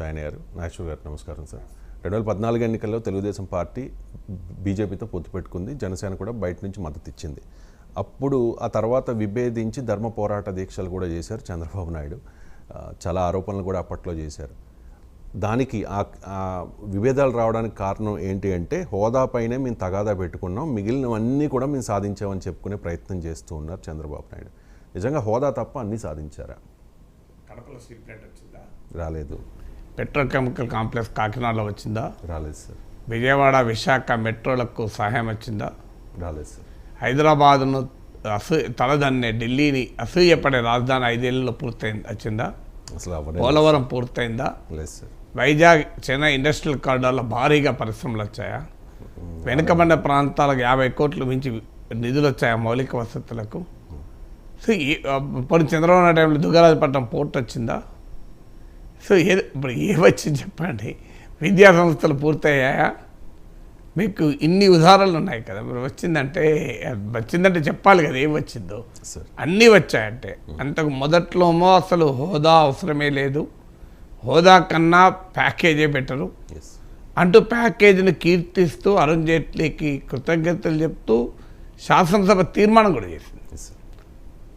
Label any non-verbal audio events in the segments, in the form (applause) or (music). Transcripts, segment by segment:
Join అయ్యారు నాగేశ్వర్ గారు నమస్కారం సార్. రెండు వేల పద్నాలుగు ఎన్నికల్లో తెలుగుదేశం పార్టీ బీజేపీతో పొత్తు పెట్టుకుంది. జనసేన కూడా బయట నుంచి మద్దతు ఇచ్చింది. అప్పుడు ఆ తర్వాత విభేదించి ధర్మ పోరాట దీక్షలు కూడా చేశారు చంద్రబాబు నాయుడు. చాలా ఆరోపణలు కూడా అప్పట్లో చేశారు. దానికి ఆ విభేదాలు రావడానికి కారణం ఏంటి అంటే హోదాపైనే మేము తగాదా పెట్టుకున్నాం. మిగిలినవన్నీ కూడా మేము సాధించామని చెప్పుకునే ప్రయత్నం చేస్తూ ఉన్నారు చంద్రబాబు నాయుడు. నిజంగా హోదా తప్ప అన్నీ సాధించారా? రాలేదు. పెట్రోకెమికల్ కాంప్లెక్స్ కాకినాడలో వచ్చిందా? రాలేదు సార్. విజయవాడ విశాఖ మెట్రోలకు సహాయం వచ్చిందా? రాలేదు సార్. హైదరాబాద్ను అసూ తలదన్నే ఢిల్లీని అసూయపడే రాజధాని ఐదేళ్ళలో పూర్తయింది వచ్చిందా? అసలు పోలవరం పూర్తయిందా? లేదు సార్. వైజాగ్ చెన్నై ఇండస్ట్రియల్ కారిడార్లో భారీగా పరిశ్రమలు వచ్చాయా? వెనుకబడిన ప్రాంతాలకు యాభై కోట్లు మించి నిధులు వచ్చాయా మౌలిక వసతులకు? సో ఇప్పుడు చంద్రబాబు నాయుడు టైంలో దుగ్గరాజపట్నం పోర్ట్ వచ్చిందా? సో ఏది ఇప్పుడు ఏ వచ్చింది చెప్పండి? విద్యా సంస్థలు పూర్తయ్యాయా? మీకు ఇన్ని ఉదాహరణలు ఉన్నాయి కదా. మరి వచ్చిందంటే వచ్చిందంటే చెప్పాలి కదా ఏం వచ్చిందో. అన్నీ వచ్చాయంటే. అంతకు మొదట్లోమో అసలు హోదా అవసరమే లేదు. హోదా కన్నా ప్యాకేజే బెటరు. అంటూ ప్యాకేజీని కీర్తిస్తూ అరుణ్ జైట్లీకి కృతజ్ఞతలు చెప్తూ శాసనసభ తీర్మానం కూడా చేసింది.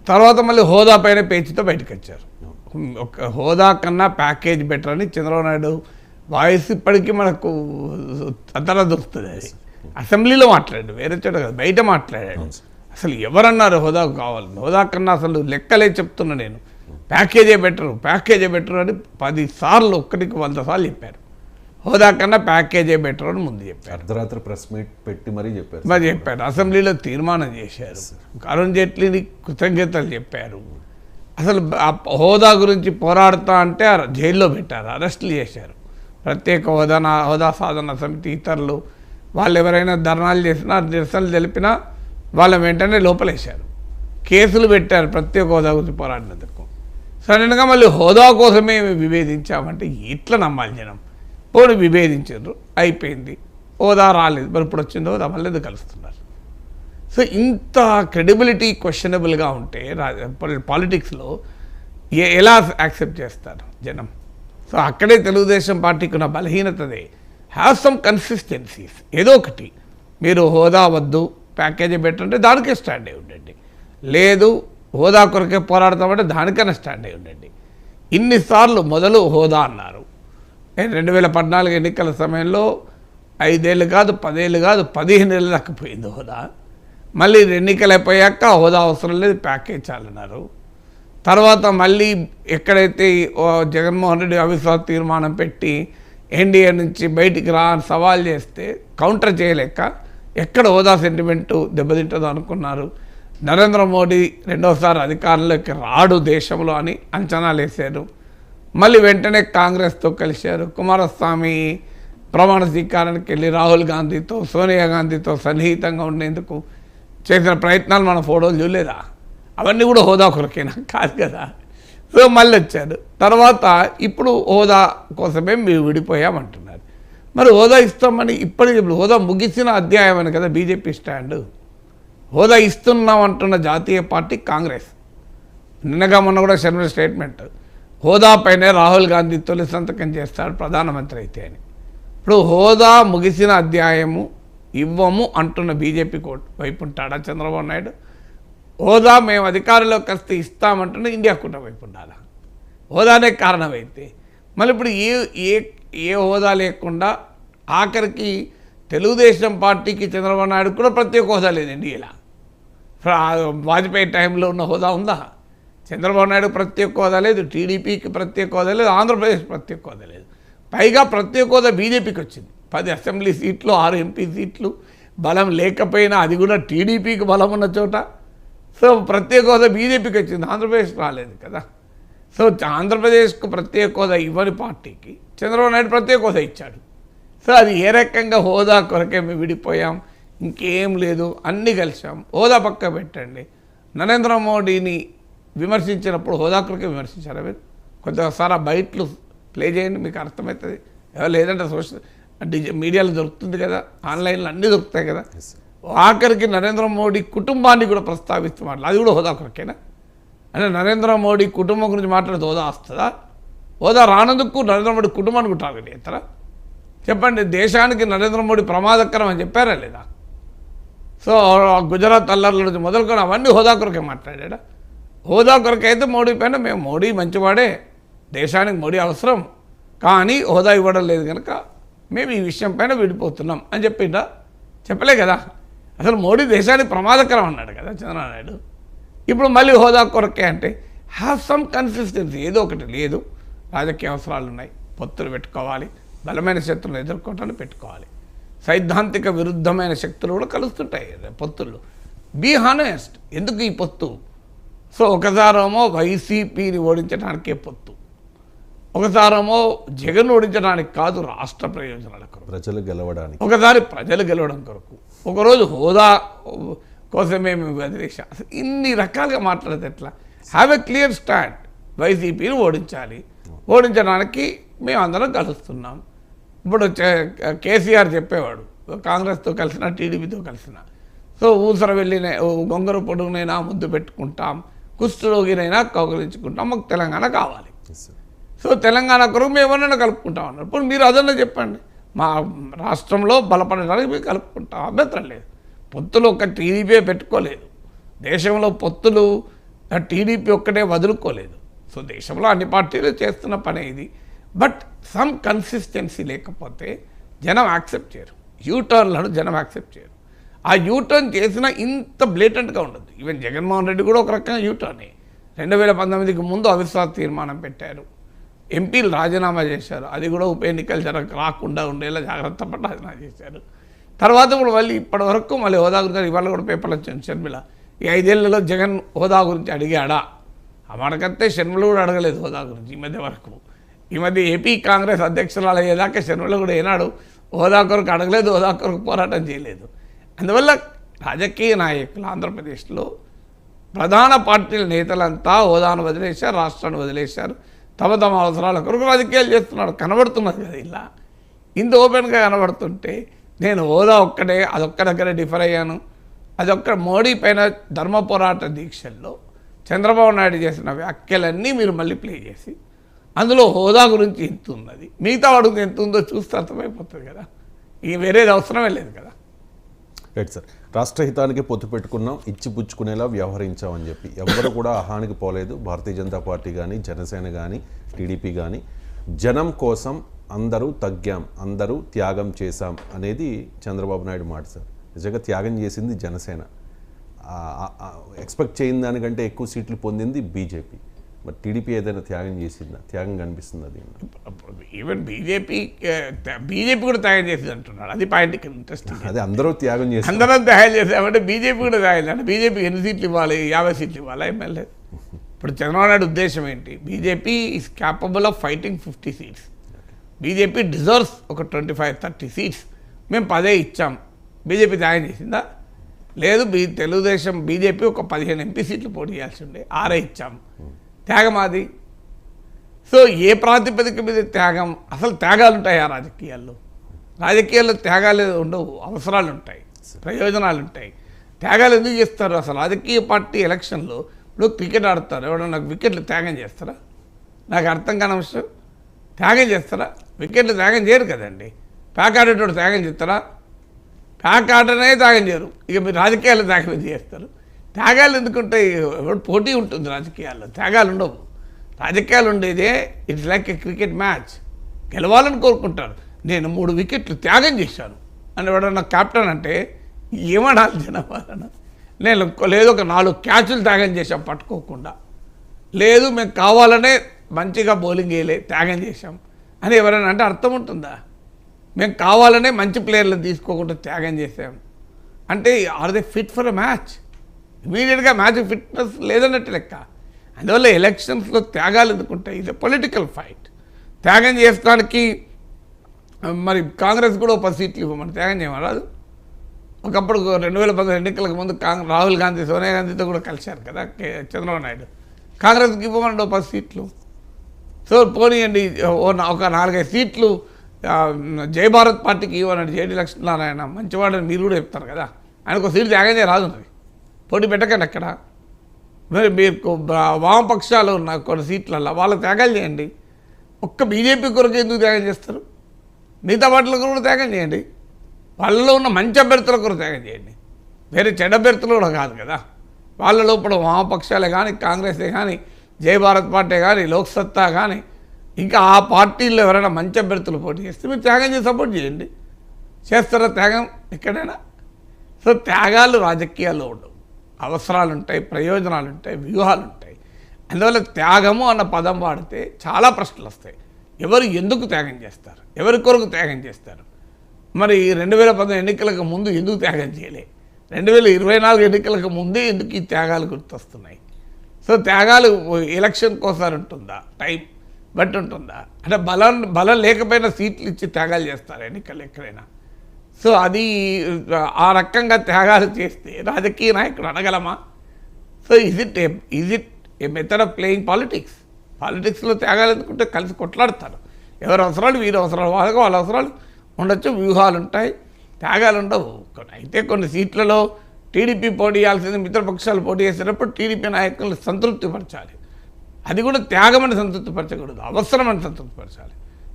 తర్వాత మళ్ళీ హోదా పైన పేచీతో బయటకు వచ్చారు. ఒక హోదా కన్నా ప్యాకేజ్ బెటర్ అని చంద్రబాబు నాయుడు వాయిస్ ఇప్పటికీ మనకు అతర దొరుకుతుంది అది. అసెంబ్లీలో మాట్లాడాడు వేరే చోట కాదు బయట మాట్లాడాడు. అసలు ఎవరన్నారు హోదా కావాలని? హోదా కన్నా అసలు లెక్కలే చెప్తున్నా నేను. ప్యాకేజే బెటరు ప్యాకేజే బెటరు అని పది సార్లు ఒక్కటికి వంద సార్లు చెప్పారు. హోదా కన్నా ప్యాకేజే బెటర్ అని ముందు చెప్పారు. అర్ధరాత్రి ప్రెస్ మీట్ పెట్టి మరీ చెప్పారు మరి చెప్పారు. అసెంబ్లీలో తీర్మానం చేశారు. అరుణ్ జైట్లీని కృతజ్ఞతలు చెప్పారు. అసలు హోదా గురించి పోరాడుతా అంటే జైల్లో పెట్టారు అరెస్టులు చేశారు. ప్రత్యేక హోదా హోదా సాధన సమితి ఇతరులు వాళ్ళు ఎవరైనా ధర్నాలు చేసినా నిరసనలు తెలిపినా వాళ్ళ వెంటనే లోపలేశారు. కేసులు పెట్టారు ప్రత్యేక హోదా గురించి పోరాడినందుకు. సడన్గా మళ్ళీ హోదా కోసమే మేము విభేదించామంటే ఎట్లా నమ్మాలి జనం. పోనీ విభేదించారు అయిపోయింది. హోదా రాలేదు. మరి ఇప్పుడు వచ్చింది హోదా మళ్ళీ కలుస్తున్నారు? సో ఇంత క్రెడిబిలిటీ క్వశ్చనబుల్గా ఉంటే పాలిటిక్స్లో ఏ ఎలా యాక్సెప్ట్ చేస్తారు జనం? సో అక్కడే తెలుగుదేశం పార్టీకి ఉన్న బలహీనతదే. హ్యావ్ సమ్ కన్సిస్టెన్సీస్ ఏదో ఒకటి. మీరు హోదా వద్దు ప్యాకేజీ పెట్టంటే దానికే స్టాండ్ అయి ఉండండి. లేదు హోదా కొరకే పోరాడతామంటే దానికైనా స్టాండ్ అయి ఉండండి. ఇన్నిసార్లు మొదలు హోదా అన్నారు. రెండు వేల పద్నాలుగు ఎన్నికల సమయంలో ఐదేళ్ళు కాదు పదేళ్ళు కాదు పదిహేను ఏళ్ళు దాకా పోయింది హోదా. మళ్ళీ ఎన్నికలు అయిపోయాక హోదా అవసరం లేదు ప్యాకేజ్ చాలన్నారు. తర్వాత మళ్ళీ ఎక్కడైతే ఓ జగన్మోహన్ రెడ్డి అవిశ్వాస తీర్మానం పెట్టి ఎన్డీఏ నుంచి బయటికి రా అని సవాల్ చేస్తే కౌంటర్ చేయలేక ఎక్కడ హోదా సెంటిమెంటు దెబ్బతింటుందో అనుకున్నారు. నరేంద్ర మోడీ రెండోసారి అధికారంలోకి రాడు దేశంలో అని అంచనాలు వేశారు. మళ్ళీ వెంటనే కాంగ్రెస్తో కలిశారు. కుమారస్వామి ప్రమాణ స్వీకారానికి వెళ్ళి రాహుల్ గాంధీతో సోనియా గాంధీతో సన్నిహితంగా ఉండేందుకు చేసిన ప్రయత్నాలు మన ఫోటోలు చూడలేదా? అవన్నీ కూడా హోదా కొరకేనా? కాదు కదా. సో మళ్ళీ వచ్చారు తర్వాత ఇప్పుడు హోదా కోసమే మేము విడిపోయామంటున్నారు. మరి హోదా ఇస్తామని ఇప్పటికి ఇప్పుడు హోదా ముగిసిన అధ్యాయం అని కదా బీజేపీ స్టాండ్. హోదా ఇస్తున్నాం అంటున్న జాతీయ పార్టీ కాంగ్రెస్. నిన్నగా మొన్న కూడా శర్మ స్టేట్మెంట్. హోదాపైనే రాహుల్ గాంధీ తొలి సంతకం చేస్తాడు ప్రధానమంత్రి అయితే అని. ఇప్పుడు హోదా ముగిసిన అధ్యాయము ఇవ్వము అంటున్న బీజేపీ కోట్ వైపు ఉంటాడా. చంద్రబాబు నాయుడు హోదా మేము అధికారంలోకి వస్తే ఇస్తామంటున్న ఇండియా కూట వైపు ఉండాలా? హోదానే కారణమైతే. మళ్ళీ ఇప్పుడు ఏ ఏ ఏ హోదా లేకుండా ఆఖరికి తెలుగుదేశం పార్టీకి చంద్రబాబు నాయుడు కూడా ప్రత్యేక హోదా లేదు ఇండియాలో. వాజ్పేయి టైంలో ఉన్న హోదా ఉందా? చంద్రబాబు నాయుడు ప్రత్యేక హోదా లేదు టీడీపీకి ప్రత్యేక హోదా లేదు ఆంధ్రప్రదేశ్ ప్రత్యేక హోదా లేదు. పైగా ప్రత్యేక హోదా బీజేపీకి వచ్చింది. పది అసెంబ్లీ సీట్లు ఆరు ఎంపీ సీట్లు బలం లేకపోయినా అది కూడా టీడీపీకి బలం ఉన్న చోట. సో ప్రత్యేక హోదా బీజేపీకి వచ్చింది ఆంధ్రప్రదేశ్ రాలేదు కదా. సో ఆంధ్రప్రదేశ్కు ప్రత్యేక హోదా ఇవ్వని పార్టీకి చంద్రబాబు నాయుడు ప్రత్యేక హోదా ఇచ్చాడు. సో అది ఏ రకంగా హోదా కొరకే మేము విడిపోయాం ఇంకేం లేదు అన్నీ కలిసాం హోదా పక్క పెట్టండి. నరేంద్ర మోడీని విమర్శించినప్పుడు హోదా కొరకే విమర్శించారా మీరు? కొంతసారి ఆ బయట్లు ప్లే చేయండి మీకు అర్థమవుతుంది. ఎవరు లేదంటే సోషల్ మీడియాలో దొరుకుతుంది కదా ఆన్లైన్లో అన్నీ దొరుకుతాయి కదా. ఆఖరికి నరేంద్ర మోడీ కుటుంబాన్ని కూడా ప్రస్తావిస్తూ మాట్లాడు అది కూడా హోదా కొరకేనా? అంటే నరేంద్ర మోడీ కుటుంబం గురించి మాట్లాడితే హోదా వస్తుందా? హోదా రానందుకు నరేంద్ర మోడీ కుటుంబానికి టార్గెట్ చేస్తారా? చెప్పండి దేశానికి నరేంద్ర మోడీ ప్రమాదకరం అని చెప్పారా లేదా? సో గుజరాత్ అల్లర్ల నుంచి మొదలుకొని అవన్నీ హోదా కొరకే మాట్లాడా హోదా కొరకే అయితే మోడీ పైన మేము మోడీ మంచివాడే దేశానికి మోడీ అవసరం. కానీ హోదా ఇవ్వడం లేదు కనుక మేము ఈ విషయం పైన విడిపోతున్నాం అని చెప్పిండా చెప్పలే కదా. అసలు మోడీ దేశానికి ప్రమాదకరం అన్నాడు కదా చంద్రబాబు నాయుడు. ఇప్పుడు మళ్ళీ హోదా కొరకే అంటే హ్యావ్ సమ్ కన్సిస్టెన్సీ ఏదో ఒకటి లేదు. రాజకీయ అవసరాలు ఉన్నాయి. పొత్తులు పెట్టుకోవాలి. బలమైన శక్తులను ఎదుర్కోవటాన్ని పెట్టుకోవాలి. సైద్ధాంతిక విరుద్ధమైన శక్తులు కూడా కలుస్తుంటాయి పొత్తులు. బీ హానెస్ట్ ఎందుకు ఈ పొత్తు? సో ఒకసారేమో వైసీపీని ఓడించడానికే పొత్తు. ఒకసారేమో జగన్ ఓడించడానికి కాదు రాష్ట్ర ప్రయోజనాల కొరకు. ప్రజలు గెలవడానికి. ఒకసారి ప్రజలు గెలవడం కొరకు. ఒకరోజు హోదా కోసమే మేము అసలు ఇన్ని రకాలుగా మాట్లాడితే ఎట్లా? హ్యావ్ ఎ క్లియర్ స్టాండ్ వైసీపీని ఓడించాలి. ఓడించడానికి మేము అందరం కలుస్తున్నాం. ఇప్పుడు కేసీఆర్ చెప్పేవాడు కాంగ్రెస్తో కలిసిన టీడీపీతో కలిసిన. సో ఊసర వెళ్ళిన గొంగర పొడుగునైనా ముద్దు పెట్టుకుంటాం కుష్ఠరోగినైనా కౌగలించుకుంటాం మాకు తెలంగాణ కావాలి. సో తెలంగాణ కొరకు మేము ఎవరైనా కలుపుకుంటాం అన్నారు ఇప్పుడు మీరు అదన్నా చెప్పండి. మా రాష్ట్రంలో బలపడడానికి మేము కలుపుకుంటాం. అభ్యంతరం లేదు. పొత్తులు ఒక్క టీడీపీ పెట్టుకోలేదు. దేశంలో పొత్తులు టీడీపీ ఒక్కటే వదులుకోలేదు. సో దేశంలో అన్ని పార్టీలు చేస్తున్న పనే ఇది. బట్ సమ్ కన్సిస్టెన్సీ లేకపోతే జనం యాక్సెప్ట్ చేయరు. యూటర్న్లను జనం యాక్సెప్ట్ చేయరు. ఆ యూటర్న్ చేసిన ఇంత బ్లేటెంట్గా ఉండదు ఈవెన్ జగన్మోహన్ రెడ్డి కూడా ఒక రకంగా యూటర్నే రెండు వేల పంతొమ్మిదికి ముందు అవిశ్వాస తీర్మానం పెట్టారు. ఎంపీలు రాజీనామా చేశారు. అది కూడా ఉప ఎన్నికలు జరగ రాకుండా ఉండేలా జాగ్రత్త పడి రాజీనామా చేశారు. తర్వాత ఇప్పుడు మళ్ళీ ఇప్పటి వరకు మళ్ళీ హోదా గురించి ఇవాళ కూడా పేపర్లు వచ్చింది షర్మిల. ఈ ఐదేళ్ళలో జగన్ హోదా గురించి అడిగాడా? ఆ షర్మిల కూడా అడగలేదు హోదా గురించి ఈ మధ్య వరకు. ఈ మధ్య ఏపీ కాంగ్రెస్ అధ్యక్షురాలు అయ్యేదాకా షర్మిల కూడా ఏనాడు హోదా కొరకు అడగలేదు హోదా కొరకు పోరాటం చేయలేదు. అందువల్ల రాజకీయ నాయకులు ఆంధ్రప్రదేశ్లో ప్రధాన పార్టీల నేతలంతా హోదాను వదిలేశారు రాష్ట్రాన్ని వదిలేశారు. తమ తమ అవసరాల కొరకు రాజకీయాలు చేస్తున్నాడు. కనబడుతున్నది కదా ఇలా. ఇంత ఓపెన్గా కనబడుతుంటే నేను హోదా ఒక్కడే అదొక్క దగ్గర డిఫర్ అయ్యాను. అదొక్క మోడీ పైన ధర్మ పోరాట దీక్షల్లో చంద్రబాబు నాయుడు చేసిన వ్యాఖ్యలన్నీ మీరు మళ్ళీ ప్లే చేసి అందులో హోదా గురించి ఎంత ఉన్నది మిగతా వాడుకు ఎంత ఉందో చూస్తే అర్థమైపోతుంది కదా. ఇది వేరేది అవసరమే లేదు కదా. రైట్ సార్ రాష్ట్ర హితానికి పొత్తు పెట్టుకున్నాం ఇచ్చి పుచ్చుకునేలా వ్యవహరించామని చెప్పి. ఎవ్వరు కూడా అహానికి పోలేదు. భారతీయ జనతా పార్టీ కానీ జనసేన కానీ టీడీపీ కానీ జనం కోసం అందరూ తగ్గాం అందరూ త్యాగం చేశాం అనేది చంద్రబాబు నాయుడు మాట సార్. నిజంగా త్యాగం చేసింది జనసేన. ఎక్స్పెక్ట్ చేయని దానికంటే ఎక్కువ సీట్లు పొందింది బీజేపీ. మరి టీడీపీ ఏదైనా త్యాగం చేసిందా? త్యాగం కనిపిస్తుంది అది ఈవెన్ బీజేపీ బీజేపీ కూడా తయారు చేసింది అంటున్నాడు. అది పాయింట్ ఇంట్రెస్టింగ్ అదే అందరూ త్యాగం చేశారు. అందరం తయారు చేసామంటే బీజేపీ కూడా తయారు చేయాలి బీజేపీకి ఎన్ని సీట్లు ఇవ్వాలి? యాభై సీట్లు ఇవ్వాలా? ఎమ్మెల్యే ఇప్పుడు చంద్రబాబు నాయుడు ఉద్దేశం ఏంటి? BJP is capable of fighting fifty seats BJP deserves ఒక ట్వంటీ ఫైవ్ థర్టీ సీట్స్ మేము పదే ఇచ్చాం. బీజేపీ త్యాగం చేసిందా? లేదు. బీ తెలుగుదేశం బీజేపీ ఒక పదిహేను ఎంపీ సీట్లు పోటీ చేయాల్సి ఉండే. ఆరే ఇచ్చాం. త్యాగమాది సో ఏ ప్రాతిపదిక మీద త్యాగం? అసలు త్యాగాలు ఉంటాయి ఆ రాజకీయాల్లో? రాజకీయాల్లో త్యాగాలు ఉండవు అవసరాలు ఉంటాయి ప్రయోజనాలు ఉంటాయి. త్యాగాలు ఎందుకు చేస్తారు? అసలు రాజకీయ పార్టీ ఎలక్షన్లో ఇప్పుడు క్రికెట్ ఆడతారు? ఎవడన్నా నాకు వికెట్లు త్యాగం చేస్తారా? నాకు అర్థం కాని అంశం త్యాగం చేస్తారా? వికెట్లు త్యాగం చేయరు కదండి. ప్యాక్ ఆడేటోడు త్యాగం చేస్తారా? ప్యాక్ ఆడనే త్యాగం చేయరు. ఇక మీరు రాజకీయాలు త్యాగం చేస్తారు? త్యాగాలు ఎందుకుంటాయి పోటీ ఉంటుంది రాజకీయాల్లో. త్యాగాలు ఉండవు. రాజకీయాలు ఉండేదే it's like a cricket match. గెలవాలని కోరుకుంటారు. నేను మూడు వికెట్లు త్యాగం చేశాను. అని ఎవడన్నా కెప్టెన్ అంటే ఏమడాలి జనపాలన నేను లేదు ఒక నాలుగు క్యాచ్లు త్యాగం చేశాం పట్టుకోకుండా. లేదు మేము కావాలనే మంచిగా బౌలింగ్ వేయలే త్యాగం చేశాం. అని ఎవరైనా అంటే అర్థం ఉంటుందా? మేము కావాలనే మంచి ప్లేయర్లు తీసుకోకుండా త్యాగం చేసాం అంటే are they fit for a match? ఇమీడియట్గా మ్యాచ్ ఫిట్నెస్ లేదన్నట్టు లెక్క. అందువల్ల ఎలక్షన్స్లో త్యాగాలు ఎందుకుంటాయి? ఇది పొలిటికల్ ఫైట్ త్యాగం చేస్తానికి మరి కాంగ్రెస్ కూడా ఒక సీట్లు ఇవ్వమని త్యాగం చేయమరాదు ఒకప్పుడు రెండు వేల పదహారు ఎన్నికలకు ముందు కాంగ్రెస్ రాహుల్ గాంధీ సోనియా గాంధీతో కూడా కలిశారు కదా కే- చంద్రబాబు నాయుడు. కాంగ్రెస్కి ఇవ్వమండి ఒక పది సీట్లు. సో పోనీయండి ఓ ఒక నాలుగైదు సీట్లు జయభారత్ పార్టీకి ఇవ్వనండి జేడి లక్ష్మీనారాయణ మంచివాడని మీరు కూడా చెప్తారు కదా. ఆయనకు ఒక సీట్ త్యాగం చేయరాదు మరి. పోటీ పెట్టకండి అక్కడ? మరి మీరు వామపక్షాలు ఉన్న కొన్ని సీట్లలో వాళ్ళ త్యాగాలు చేయండి. ఒక్క బీజేపీ కొరకు ఎందుకు త్యాగం చేస్తారు? మిగతా వాటిల కూడా త్యాగం చేయండి. వాళ్ళలో ఉన్న మంచి అభ్యర్థుల కొరకు త్యాగం చేయండి. వేరే చెడ్డ అభ్యర్థులు కూడా కాదు కదా. వాళ్ళ లోపల వామపక్షాలే కానీ కాంగ్రెసే కానీ జై భారత్ పార్టీ కానీ లోక్సత్తా కానీ ఇంకా ఆ పార్టీల్లో ఎవరైనా మంచి అభ్యర్థులు పోటీ చేస్తే మీరు త్యాగం చేసి సపోర్ట్ చేయండి. చేస్తారా త్యాగం? ఎక్కడైనా? సో త్యాగాలు రాజకీయాల్లో ఉండవు. అవసరాలు ఉంటాయి ప్రయోజనాలు ఉంటాయి వ్యూహాలు ఉంటాయి అందువల్ల త్యాగము అన్న పదం వాడితే చాలా ప్రశ్నలు వస్తాయి ఎవరు ఎందుకు త్యాగం చేస్తారు? ఎవరి కొరకు త్యాగం చేస్తారు? మరి రెండు వేల పంతొమ్మిది ఎన్నికలకు ముందు ఎందుకు త్యాగం చేయలే? రెండు వేల ఇరవై నాలుగు ఎన్నికలకు ముందే ఎందుకు ఈ త్యాగాలు గుర్తొస్తున్నాయి? సో త్యాగాలు ఎలక్షన్ కోసారి ఉంటుందా? టైం బట్టి ఉంటుందా? అంటే బలం బలం లేకపోయినా సీట్లు ఇచ్చి త్యాగాలు చేస్తారు ఎన్నికలు ఎక్కడైనా? సో అది ఆ రకంగా త్యాగాలు చేస్తే రాజకీయ నాయకుడు అనగలమా? So is it is it a method of playing politics పాలిటిక్స్లో త్యాగాలు ఎందుకుంటే కలిసి కొట్లాడతారు. ఎవరి అవసరాలు వీరి అవసరాలు వాళ్ళకి వాళ్ళ అవసరాలు ఉండొచ్చు వ్యూహాలు ఉంటాయి త్యాగాలు ఉండవు. కొన్ని- అయితే కొన్ని సీట్లలో టీడీపీ పోటీ చేయాల్సింది మిత్రపక్షాలు పోటీ చేసినప్పుడు టీడీపీ నాయకులను సంతృప్తిపరచాలి. అది కూడా త్యాగమని సంతృప్తిపరచకూడదు అవసరమని సంతృప్తిపరచాలి.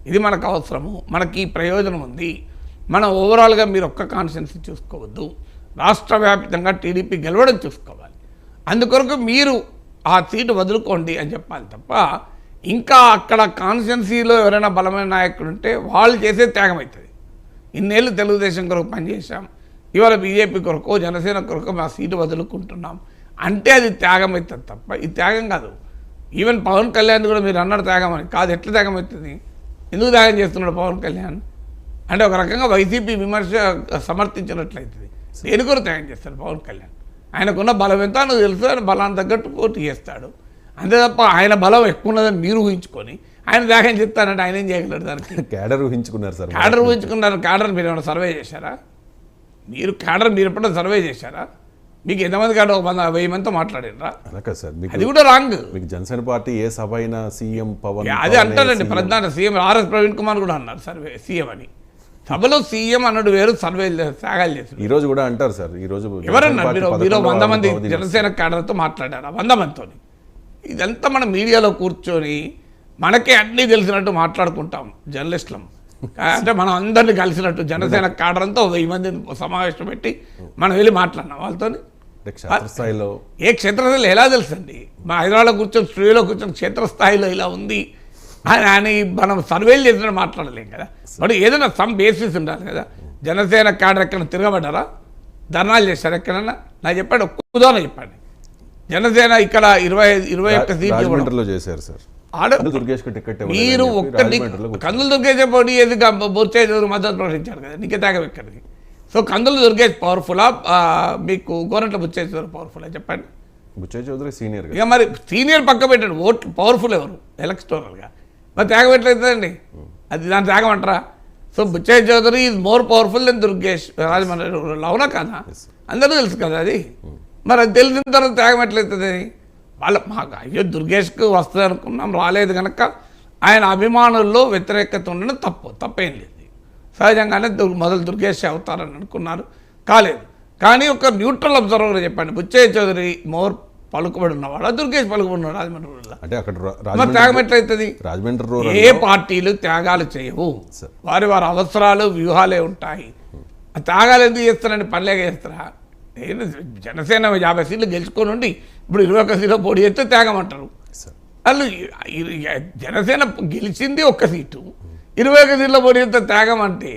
ఇది మనకు అవసరము మనకి ప్రయోజనం ఉంది. మనం ఓవరాల్గా మీరు ఒక్క కాన్స్టిట్యున్సీ చూసుకోవద్దు. రాష్ట్ర వ్యాప్తంగా టీడీపీ గెలవడం చూసుకోవాలి. అందుకొరకు మీరు ఆ సీటు వదులుకోండి అని చెప్పాలి తప్ప ఇంకా అక్కడ కాన్స్టెన్సీలో ఎవరైనా బలమైన నాయకుడు ఉంటే వాళ్ళు చేసే త్యాగం అవుతుంది ఇన్నేళ్ళు తెలుగుదేశం కొరకు పనిచేశాం. ఇవాళ బీజేపీ కొరకు జనసేన కొరకు మా సీటు వదులుకుంటున్నాం. అంటే అది త్యాగం అవుతుంది తప్ప ఇది త్యాగం కాదు. ఈవెన్ పవన్ కళ్యాణ్ కూడా మీరు అన్నారు త్యాగం అని. కాదు ఎట్లా త్యాగం అవుతుంది? ఎందుకు త్యాగం చేస్తున్నాడు పవన్ కళ్యాణ్? అంటే ఒక రకంగా వైసీపీ విమర్శ సమర్థించినట్లయితుంది. దేని కొరకు త్యాగం చేస్తాడు పవన్ కళ్యాణ్. ఆయనకున్న బలం ఎంత నువ్వు తెలుసు ఆయన బలాన్ని తగ్గట్టు పోటీ చేస్తాడు. అంతే తప్ప ఆయన బలం ఎక్కువ ఉన్నదని మీరు ఊహించుకొని ఆయన త్యాగం చెప్తానంటే ఆయన ఏం చేయగలడు దానికి? (laughs) క్యాడర్ ఊహించుకున్నారు సార్. క్యాడర్ ఊహించుకున్నారు. క్యాడర్ మీరు ఏమైనా సర్వే చేశారా? మీరు క్యాడర్ మీరు ఎప్పుడైనా సర్వే చేశారా? మీకు ఎంతమంది క్యాడర్? ఒక వంద వెయ్యి మందితో మాట్లాడినరా కాదు సార్. మీకు అది కూడా రాంగ్ మీకు జనసేన పార్టీ ఏ సభ అయినా సీఎం పవన్ అది అంటారండి. ప్రధాన సీఎం. ఆర్ఎస్ ప్రవీణ్ కుమార్ కూడా అన్నారు సర్వే సీఎం అని. సభలో సీఎం అన్నాడు వేరు సర్వే త్యాగాలు చేశారు ఈ రోజు కూడా అంటారు సార్ ఈ రోజు పార్టీ మీరు మీరు వంద మంది. జనసేన క్యాడర్తో మాట్లాడారా? వంద మందితో ఇదంతా మనం మీడియాలో కూర్చొని మనకే అన్నీ తెలిసినట్టు మాట్లాడుకుంటాం జర్నలిస్టులం. అంటే మనం అందరినీ కలిసినట్టు జనసేన ఓ వెయ్యి మంది సమావేశం పెట్టి మనం వెళ్ళి మాట్లాడినాం వాళ్ళతో క్షేత్రస్థాయిలో ఏ క్షేత్రస్థాయిలో ఎలా తెలుసండి? మా హైదరాబాద్లో కూర్చొని స్టూడియోలో కూర్చొని క్షేత్రస్థాయిలో ఇలా ఉంది. అని మనం సర్వేలు చేసిన మాట్లాడలేం కదా. మరి ఏదైనా సమ్ బేసిస్ ఉండాలి కదా. జనసేన క్యాడర్ ఎక్కడ తిరగబడ్డారా? ధర్నాలు చేశారు ఎక్కడన్నా నాకు చెప్పండి ఒక్క ఉదాహరణ చెప్పండి. జనసేన ఇక్కడ ఇరవై ఇరవై ఒక్క సీట్లు చేశారు సార్. మీరు ఒక్కటి కూర్చున్నారు. కందులు దుర్గేసే పోటీ ఏది బొచ్చేది మద్దతు ప్రకటించారు కదా. నీకే తాగం ఎక్కడిది? సో కందులు దుర్గేష్ పవర్ఫులా మీకు గోరంట్ల బుచ్చేశ్వర పవర్ఫులా చెప్పండి. బుచ్చయ్య చౌదరి సీనియర్ ఇక మరి సీనియర్ పక్క పెట్టండి. ఓట్లు పవర్ఫుల్ ఎవరు? ఎలక్టోరల్గా మరి త్యాగం ఎట్లయితుందండి? అది దాని త్యాగం అంటారా? So Buchaiah Chowdary is more powerful than Durgesh Rajahmundry అవునా కదా అందరూ తెలుసు కదా అది? మరి అది తెలిసిన తర్వాత ఎట్లయితుంది? వాళ్ళ మాకు అయ్యో దుర్గేష్కు వస్తుంది అనుకున్నాం రాలేదు కనుక ఆయన అభిమానుల్లో వ్యతిరేకత ఉండడం తప్పు తప్పేం లేదు. సహజంగానే మొదలు దుర్గేష్ అవుతారని అనుకున్నారు. కాలేదు. కానీ ఒక న్యూట్రల్ అబ్జర్వర్ చెప్పండి. బుచ్చయ్య చౌదరి మోర్ పలుకుబడి ఉన్నవాడు? దుర్గేష్ పలుకుబడి ఉన్నాడు రాజమండ్రి రూరల్లో. అంటే అక్కడ మరి త్యాగం ఎట్లయితుంది? రాజమండ్రి రూరల్ ఏ పార్టీలు త్యాగాలు చేయవు. వారి వారి అవసరాలు వ్యూహాలే ఉంటాయి. ఆ త్యాగాలు ఎందుకు చేస్తారండి పనిలేక చేస్తారా? నేను జనసేన యాభై సీట్లు గెలుచుకొని ఉండి ఇప్పుడు ఇరవై ఒక్క సీట్లో పోటీ చేస్తే త్యాగం అంటారు. వాళ్ళు జనసేన గెలిచింది ఒక్క సీటు. ఇరవై ఒక సీట్లో పోటీ చేస్తే త్యాగం అంటే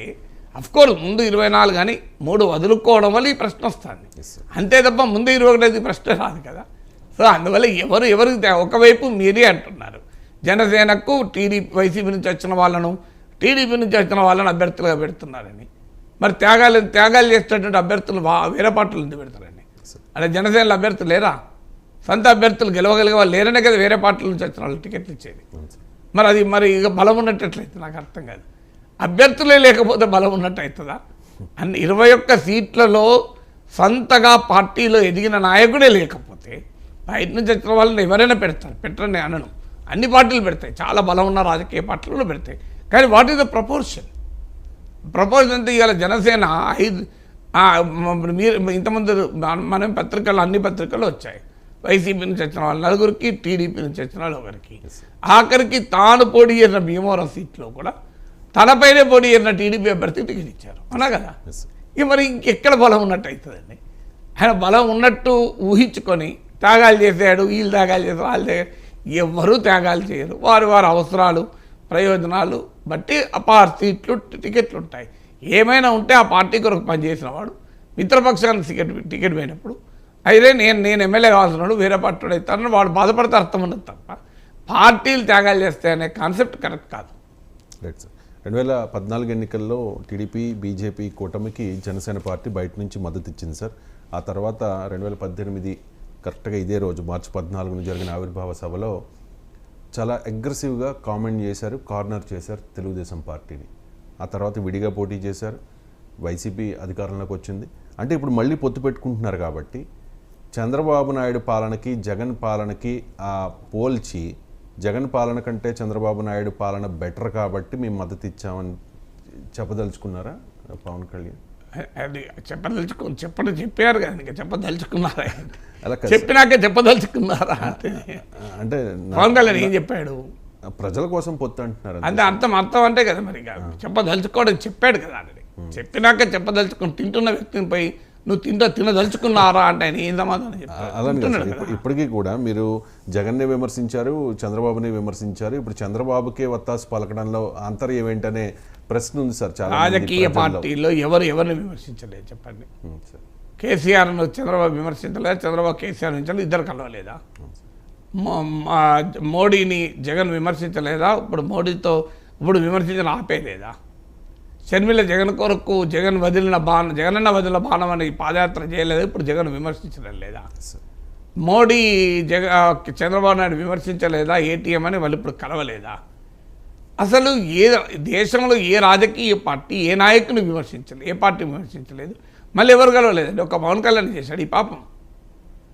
కోర్స్ ముందు ఇరవై నాలుగు కానీ మూడు వదులుకోవడం వల్ల ఈ ప్రశ్న వస్తుంది. అంతే తప్ప ముందు ఇరవై ఒకటి ప్రశ్న రాదు కదా. సో అందువల్ల ఎవరు ఎవరికి ఒకవైపు మీరే అంటున్నారు. జనసేనకు టీడీపీ వైసీపీ నుంచి వచ్చిన వాళ్ళను టీడీపీ నుంచి వచ్చిన వాళ్ళను అభ్యర్థులుగా పెడుతున్నారని. మరి త్యాగాలు త్యాగాలు చేసేటటువంటి అభ్యర్థులు వా- వేరే పార్టీలు ఎందుకు పెడతారండి? అంటే జనసేనలో అభ్యర్థులు లేరా? సొంత అభ్యర్థులు గెలవగలిగే వాళ్ళు లేరనే కదా వేరే పార్టీల నుంచి వచ్చిన వాళ్ళు టికెట్లు ఇచ్చేది. మరి అది మరి ఇక బలం ఉన్నట్టయితే నాకు అర్థం కాదు. అభ్యర్థులే లేకపోతే బలం ఉన్నట్టు అవుతుందా అన్ని ఇరవై ఒక్క సీట్లలో సొంతగా పార్టీలో ఎదిగిన నాయకుడే లేకపోతే బయట నుంచి వచ్చిన వాళ్ళని ఎవరైనా పెడతారు. పెట్టరని అనను. అన్ని పార్టీలు పెడతాయి. చాలా బలం ఉన్న రాజకీయ పార్టీలు పెడతాయి. కానీ what is the proportion? Proposal అంటే ఇవాళ జనసేన ఐదు మీరు ఇంతమంది మన- పత్రికలు అన్ని పత్రికలు వచ్చాయి. వైసీపీ నుంచి వచ్చిన వాళ్ళు నలుగురికి టీడీపీ నుంచి వచ్చిన వాళ్ళు ఒకరికి. ఆఖరికి తాను పోటీ చేసిన భీమవరం సీట్లో కూడా తనపైనే పోటీ చేసిన టీడీపీ అభ్యర్థి టికెట్ ఇచ్చారు. అవునా కదా? ఇక మరి ఇంకెక్కడ బలం ఉన్నట్టు అవుతుందండి? ఆయన బలం ఉన్నట్టు ఊహించుకొని త్యాగాలు చేశాడు వీళ్ళు త్యాగాలు చేశారు వాళ్ళు ఎవ్వరూ త్యాగాలు చేయరు. వారి వారి అవసరాలు ప్రయోజనాలు బట్టి అపార్ సీట్లు టికెట్లు ఉంటాయి. ఏమైనా ఉంటే ఆ పార్టీ కొరకు పనిచేసిన వాడు మిత్రపక్షానికి టికెట్ టికెట్ పోయినప్పుడు అయితే నేను నేను ఎమ్మెల్యే కావాల్సినాడు వేరే పార్టీ అవుతాను వాడు బాధపడితే అర్థం ఉన్నది తప్ప పార్టీలు త్యాగాలు చేస్తాయనే కాన్సెప్ట్ కరెక్ట్ కాదు. రైట్ సార్ రెండు వేల పద్నాలుగు ఎన్నికల్లో టీడీపీ బీజేపీ కూటమికి జనసేన పార్టీ బయట నుంచి మద్దతు ఇచ్చింది సార్ ఆ తర్వాత రెండు వేల పద్దెనిమిది కరెక్ట్గా ఇదే రోజు మార్చి పద్నాలుగున జరిగిన ఆవిర్భావ సభలో చాలా అగ్రెసివ్గా కామెంట్ చేశారు కార్నర్ చేశారు తెలుగుదేశం పార్టీని. ఆ తర్వాత విడిగా పోటీ చేశారు వైసీపీ అధికారంలోకి వచ్చింది. అంటే ఇప్పుడు మళ్ళీ పొత్తు పెట్టుకుంటున్నారు కాబట్టి చంద్రబాబు నాయుడు పాలనకి జగన్ పాలనకి ఆ పోల్చి జగన్ పాలన కంటే చంద్రబాబు నాయుడు పాలన బెటర్ కాబట్టి మేము మద్దతు ఇచ్చామని చెప్పదలుచుకున్నారా పవన్ కళ్యాణ్? అది చెప్పదలుచుకు చెప్పడం చెప్పారు కదా ఇంకా చెప్పదలుచుకున్నారా చెప్పినాకే చెప్పదలుచుకున్నారా అంటే? పవన్ కళ్యాణ్ ఏం చెప్పాడు? ప్రజల కోసం పొత్తు అంటున్నారు అంటే అర్థం అర్థం అంటే కదా మరి చెప్పదలుచుకోవడం చెప్పాడు కదా ఆల్రెడీ. చెప్పినాక చెప్పదలుచుకుని తింటున్న వ్యక్తిని పోయి నువ్వు తింటా తినదలుచుకున్నారా అంటే ఆయన ఏం సమాధానం. ఇప్ప- ఇప్పటికీ కూడా మీరు జగన్నే విమర్శించారు చంద్రబాబుని విమర్శించారు. ఇప్పుడు చంద్రబాబుకే వత్తాసు పలకడంలో ఆంతర్యం ఏంటనే ప్రశ్న ఉంది సార్ చాలా రాజకీయ. పార్టీలో ఎవరు ఎవరిని విమర్శించలేదు చెప్పండి. కేసీఆర్ను చంద్రబాబు విమర్శించలేదు? చంద్రబాబు కేసీఆర్ నుంచి ఇద్దరు కలవలేదా? మోడీని జగన్ విమర్శించలేదా? ఇప్పుడు మోడీతో ఇప్పుడు విమర్శించిన ఆపేలేదా? షర్మిల జగన్ కొరకు జగన్ వదిలిన బాణం జగనన్న వదిలిన బాణం అని పాదయాత్ర చేయలేదు. ఇప్పుడు జగన్ విమర్శించడం లేదా? మోడీ జగ చంద్రబాబు నాయుడు విమర్శించలేదా? ఏటీఎం అని వాళ్ళు ఇప్పుడు కలవలేదా? అసలు ఏ దేశంలో ఏ రాజకీయ పార్టీ ఏ నాయకుని విమర్శించలేదు ఏ పార్టీ విమర్శించలేదు? మళ్ళీ ఎవరు కలవలేదండి? ఒక పవన్ కళ్యాణ్ చేశాడు ఈ పాపం.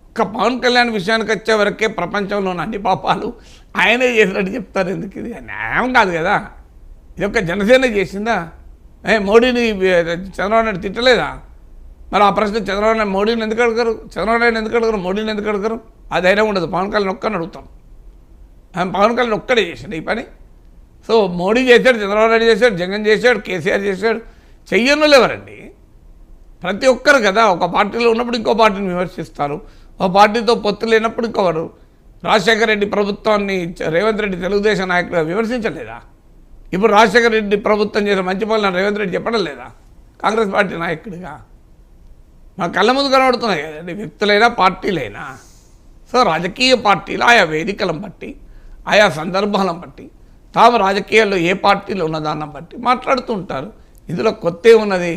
ఒక్క పవన్ కళ్యాణ్ విషయానికి వచ్చే వరకే ప్రపంచంలో అన్ని పాపాలు ఆయనే చేసినట్టు చెప్తారు. ఎందుకు ఇది న్యాయం కాదు కదా? ఇది ఒక జనసేన చేసిందా? ఏ మోడీని చంద్రబాబు నాయుడు తిట్టలేదా? మరి ఆ ప్రశ్న చంద్రబాబు నాయుడు మోడీని ఎందుకు అడగరు? చంద్రబాబు నాయుడు ఎందుకు అడగరు? మోడీని ఎందుకు అడగరు? అదైనా ఉండదు. పవన్ కళ్యాణ్ ఒక్కని అడుగుతాం. ఆయన పవన్ కళ్యాణ్ ఒక్కడే చేశాడు ఈ పని. సో మోడీ చేశాడు చంద్రబాబు నాయుడు చేశాడు జగన్ చేశాడు కేసీఆర్ చేశాడు. చెయ్యనులు ఎవరండి? ప్రతి ఒక్కరు కదా. ఒక పార్టీలో ఉన్నప్పుడు ఇంకో పార్టీని విమర్శిస్తారు. ఒక పార్టీతో పొత్తు లేనప్పుడు ఇంకోవారు రాజశేఖర రెడ్డి ప్రభుత్వాన్ని రేవంత్ రెడ్డి తెలుగుదేశం నాయకులు విమర్శించలేదా? ఇప్పుడు రాజశేఖర రెడ్డి ప్రభుత్వం చేసిన మంచి పనులను రేవంత్ రెడ్డి చెప్పడం లేదా? కాంగ్రెస్ పార్టీ నాయకుడిగా? మన కళ్ళ ముందు కనబడుతున్నాయి కదండి. వ్యక్తులైనా పార్టీలైనా. సో రాజకీయ పార్టీలు ఆయా వేదికలను బట్టి ఆయా సందర్భాలను బట్టి తాము రాజకీయాల్లో ఏ పార్టీలో ఉన్నదాన్ని బట్టి మాట్లాడుతూ ఉంటారు ఇందులో కొత్త ఉన్నది.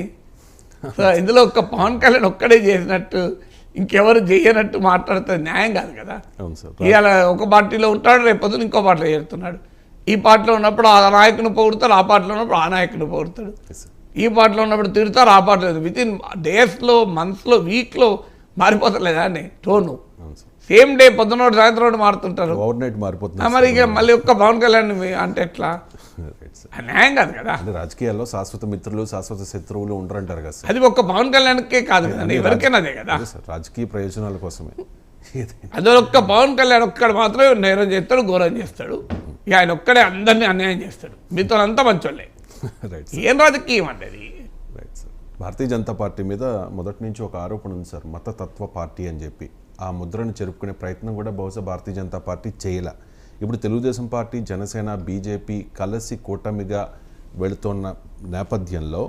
సో ఇందులో ఒక్క పవన్ కళ్యాణ్ ఒక్కడే చేసినట్టు ఇంకెవరు చేయనట్టు మాట్లాడితే న్యాయం కాదు కదా. అవును సార్. ఇవాళ ఒక పార్టీలో ఉంటాడు రేపు పొద్దున ఇంకో పార్టీలో చేరుతున్నాడు. ఈ పార్టీలో ఉన్నప్పుడు ఆ నాయకుని పొగుడతాడు ఆ పార్టీలో ఉన్నప్పుడు ఆ నాయకుని పొగుడతాడు. ఈ పార్టీలో ఉన్నప్పుడు తిడతారు ఆ పార్టీలో విత్ ఇన్ డేస్లో మంత్స్లో వీక్లో మారిపోతలేదా అండి? టోను సేమ్ డే పొద్దున సాయంత్రం మారుతుంటారు. ఓవర్ నైట్ మారిపోతుంది ఆ, మరి ఇక మళ్ళీ ఒక్క పవన్ కళ్యాణ్ అంటే ఎట్లా? న్యాయం కాదు కదా. రాజకీయాల్లో శాశ్వత మిత్రులు శాశ్వత శత్రువులు ఉండరంటారు కదా అది ఒక్క పవన్ కళ్యాణ్కే కాదు కదండి ఎవరికైనా అదే కదా. రాజకీయ ప్రయోజనాల కోసమే. ఏదైనా అది ఒక్క పవన్ కళ్యాణ్ ఒక్కడు మాత్రమే నేరం చేస్తాడు ఘోరం చేస్తాడు. ఇక ఆయన ఒక్కడే అందరినీ అన్యాయం చేస్తాడు. మీతో అంతా మంచోళ్ళే (laughs) ఏం రాజకీయం అండి భారతీయ జనతా పార్టీ మీద మొదటి నుంచి ఒక ఆరోపణ ఉంది సార్ మతతత్వ పార్టీ అని చెప్పి. ఆ ముద్రను చెరుపుకునే ప్రయత్నం కూడా బహుశా భారతీయ జనతా పార్టీ చేయలే. ఇప్పుడు తెలుగుదేశం పార్టీ జనసేన బీజేపీ కలిసి కూటమిగా వెళుతున్న నేపథ్యంలో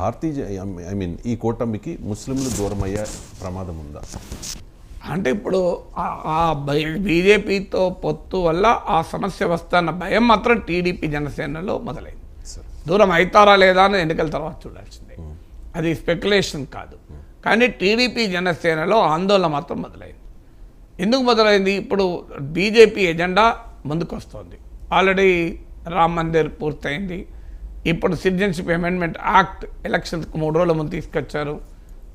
భారతీయ ఐ మీన్ ఈ కూటమికి ముస్లింలు దూరం అయ్యే ప్రమాదం ఉందా? అంటే ఇప్పుడు ఆ- బీజేపీతో పొత్తు వల్ల ఆ సమస్య వస్తున్న భయం మాత్రం టీడీపీ జనసేనలో మొదలైంది. దూరం అవుతారా లేదా అని ఎన్నికల తర్వాత చూడాల్సిందే. అది స్పెక్యులేషన్ కాదు. కానీ టీడీపీ జనసేనలో ఆందోళన మాత్రం మొదలైంది. ఎందుకు మొదలైంది? ఇప్పుడు బీజేపీ ఎజెండా ముందుకు వస్తుంది ఆల్రెడీ రామ్ మందిర్ పూర్తయింది. ఇప్పుడు సిటిజన్షిప్ అమెండ్మెంట్ యాక్ట్ ఎలక్షన్స్కి మూడు రోజుల ముందు తీసుకొచ్చారు.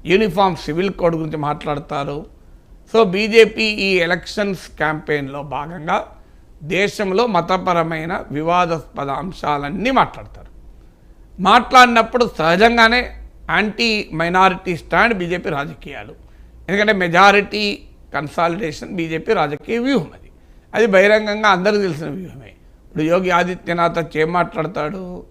యూనిఫామ్ సివిల్ కోడ్ గురించి మాట్లాడతారు. సో బీజేపీ ఈ ఎలక్షన్స్ క్యాంపెయిన్లో భాగంగా దేశంలో మతపరమైన వివాదాస్పద అంశాలన్నీ మాట్లాడతారు. మాట్లాడినప్పుడు సహజంగానే యాంటీ మైనారిటీ స్టాండ్ బీజేపీ రాజకీయాలు. ఎందుకంటే మెజారిటీ కన్సాలిడేషన్ బీజేపీ రాజకీయ వ్యూహం అది. అది బహిరంగంగా అందరికీ తెలిసిన వ్యూహమే. ఇప్పుడు యోగి ఆదిత్యనాథ్ వచ్చి ఏం మాట్లాడతాడు?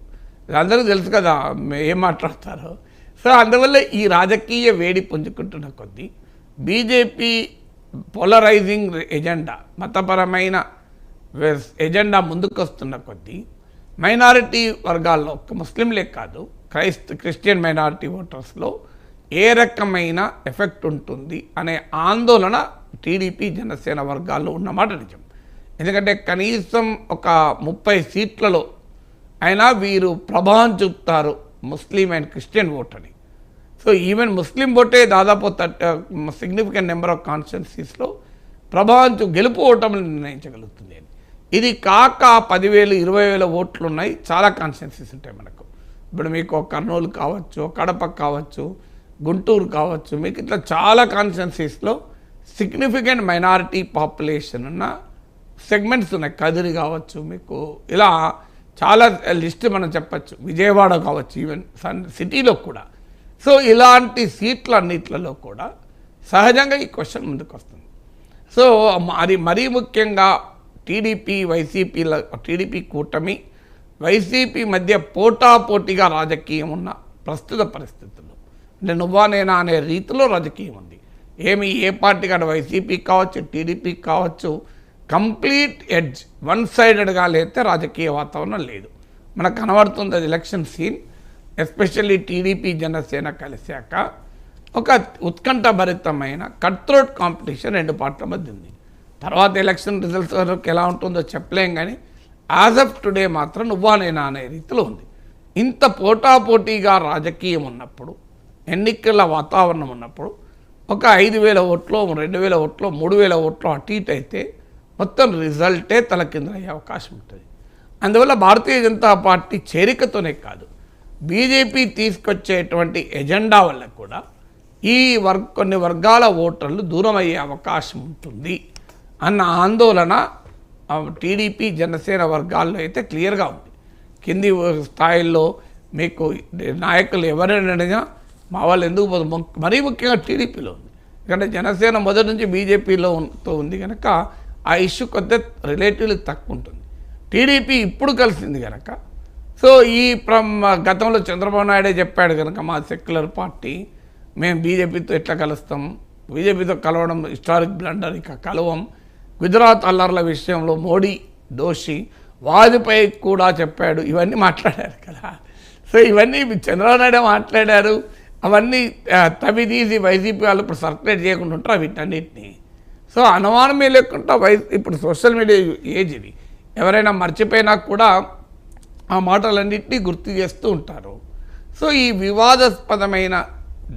అందరికీ తెలుసు కదా ఏం మాట్లాడతారు? సో అందువల్ల ఈ రాజకీయ వేడి పుంజుకుంటున్న కొద్దీ బీజేపీ పోలరైజింగ్ ఎజెండా మతపరమైన ఎజెండా ముందుకొస్తున్న కొద్దీ మైనారిటీ వర్గాల్లో ముస్లింలే కాదు క్రైస్త క్రిస్టియన్ మైనారిటీ ఓటర్స్లో ఏ రకమైన ఎఫెక్ట్ ఉంటుంది అనే ఆందోళన టీడీపీ జనసేన వర్గాల్లో ఉన్నమాట నిజం. ఎందుకంటే కనీసం ఒక ముప్పై సీట్లలో అయినా వీరు ప్రభావం చూపుతారు ముస్లిం అండ్ క్రిస్టియన్ ఓటర్ని. సో ఈవెన్ ముస్లిం ఓటే దాదాపు థర్ట్ సిగ్నిఫికెంట్ నెంబర్ ఆఫ్ కాన్స్టిట్యున్సీస్లో ప్రభావం గెలుపు ఓటములు నిర్ణయించగలుగుతుంది. అని ఇది కాక పదివేలు ఇరవై వేల ఓట్లు ఉన్నాయి చాలా కాన్స్టిట్యున్సీస్ ఉంటాయి మనకు. ఇప్పుడు మీకు కర్నూలు కావచ్చు కడప కావచ్చు గుంటూరు కావచ్చు మీకు ఇట్లా చాలా కాన్స్టిట్యున్సీస్లో సిగ్నిఫికెంట్ మైనారిటీ పాపులేషన్ ఉన్న సెగ్మెంట్స్ ఉన్నాయి. కదిరి కావచ్చు మీకు. ఇలా చాలా లిస్ట్ మనం చెప్పచ్చు. విజయవాడ కావచ్చు ఈవెన్ సన్ సిటీలో కూడా. సో ఇలాంటి సీట్లన్నిట్లలో కూడా సహజంగా ఈ క్వశ్చన్ ముందుకు వస్తుంది సో అది మరీ ముఖ్యంగా టీడీపీ వైసీపీల టీడీపీ కూటమి వైసీపీ మధ్య పోటాపోటీగా రాజకీయం ఉన్న ప్రస్తుత పరిస్థితుల్లో అంటే నువ్వా నేనా అనే రీతిలో రాజకీయం ఉంది. ఏమి ఏ పార్టీ కాదు వైసీపీ కావచ్చు టీడీపీ కావచ్చు కంప్లీట్ ఎడ్జ్ వన్ సైడెడ్గా లేతే రాజకీయ వాతావరణం లేదు. మనకు కనబడుతుంది అది election scene. Especially TDP Janasena కలిశాక ఒక ఉత్కంఠభరితమైన కట్ త్రోట్ కాంపిటీషన్ రెండు పార్టీల మధ్య ఉంది. తర్వాత ఎలక్షన్ రిజల్ట్స్ వరకు ఎలా ఉంటుందో చెప్పలేం కానీ యాజ్ ఆఫ్ టుడే మాత్రం నువ్వా నేనా అనే రీతిలో ఉంది. ఇంత పోటాపోటీగా రాజకీయం ఉన్నప్పుడు ఎన్నికల వాతావరణం ఉన్నప్పుడు ఒక ఐదు వేల ఓట్లో రెండు వేల ఓట్లో మూడు వేల ఓట్లో అటు ఇటు అయితే మొత్తం రిజల్టే తలకిందులయ్యే అవకాశం ఉంటుంది. అందువల్ల భారతీయ జనతా పార్టీ చేరికతోనే కాదు. బీజేపీ తీసుకొచ్చేటువంటి ఎజెండా వల్ల కూడా ఈ వర్గ కొన్ని వర్గాల ఓటర్లు దూరం అయ్యే అవకాశం ఉంటుంది అన్న ఆందోళన టీడీపీ జనసేన వర్గాల్లో అయితే క్లియర్గా ఉంది. కింది స్థాయిల్లో మీకు నాయకులు ఎవరైనా మా వాళ్ళు ఎందుకు మరీ ముఖ్యంగా టీడీపీలో ఉంది. ఎందుకంటే జనసేన మొదటి నుంచి బీజేపీలో ఉంది కనుక ఆ ఇష్యూ కొద్దిగా రిలేటివ్లీ తక్కువ ఉంటుంది. టీడీపీ ఇప్పుడు కలిసింది కనుక సో ఈ ప్రమ్ గతంలో చంద్రబాబు నాయుడే చెప్పాడు కనుక మా సెక్యులర్ పార్టీ మేము బీజేపీతో ఎట్లా కలుస్తాం? బీజేపీతో కలవడం హిస్టారిక్ బ్లండర్ ఇక కలవం. గుజరాత్ అల్లర్ల విషయంలో మోడీ దోషి వాజ్పేయి కూడా చెప్పాడు. ఇవన్నీ మాట్లాడారు కదా. సో ఇవన్నీ చంద్రబాబు నాయుడు మాట్లాడారు. అవన్నీ ఆ, తవి తీసి వైసీపీ వాళ్ళు ఇప్పుడు సర్క్యులేట్ చేయకుండా ఉంటారు వీటన్నిటిని. సో అనుమానమే లేకుండా వై ఇప్పుడు సోషల్ మీడియా ఏజ్ ఇది. ఎవరైనా మర్చిపోయినా కూడా ఆ మాటలన్నింటినీ గుర్తు చేస్తూ ఉంటారు. సో ఈ వివాదాస్పదమైన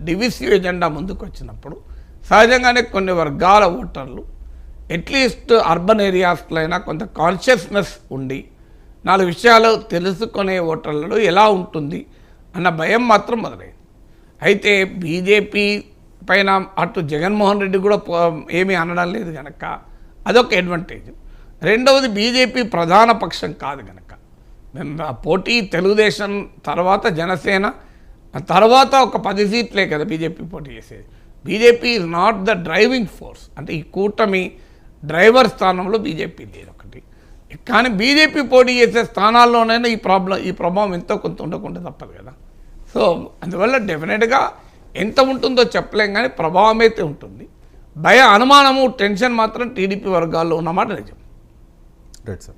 డివిసివ్ ఎజెండా ముందుకు వచ్చినప్పుడు సహజంగానే కొన్ని వర్గాల ఓటర్లు అట్లీస్ట్ అర్బన్ ఏరియాస్లో అయినా కొంత కాన్షియస్నెస్ ఉండి నాలుగు విషయాలు తెలుసుకునే ఓటర్లలో ఎలా ఉంటుంది? అన్న భయం మాత్రం మొదలైంది. అయితే బీజేపీ పైన అటు జగన్మోహన్ రెడ్డి కూడా పో- ఏమీ అనడం లేదు కనుక అదొక అడ్వాంటేజ్. రెండవది బీజేపీ ప్రధాన పక్షం కాదు కనుక పోటీ తెలుగుదేశం తర్వాత జనసేన తర్వాత ఒక పది సీట్లే కదా బీజేపీ పోటీ చేసేది. BJP is not the driving force అంటే ఈ కూటమి డ్రైవర్ స్థానంలో బీజేపీ లేదు ఒకటి. కానీ బీజేపీ పోటీ చేసే స్థానాల్లోనైనా ఈ ప్రాబ్లం ఈ ప్రభావం ఎంతో కొంత ఉండకుండా తప్పదు కదా. సో అందువల్ల డెఫినెట్గా ఎంత ఉంటుందో చెప్పలేం కానీ ప్రభావం అయితే ఉంటుంది. భయ అనుమానము టెన్షన్ మాత్రం టీడీపీ వర్గాల్లో ఉన్నమాట నిజం. Right sir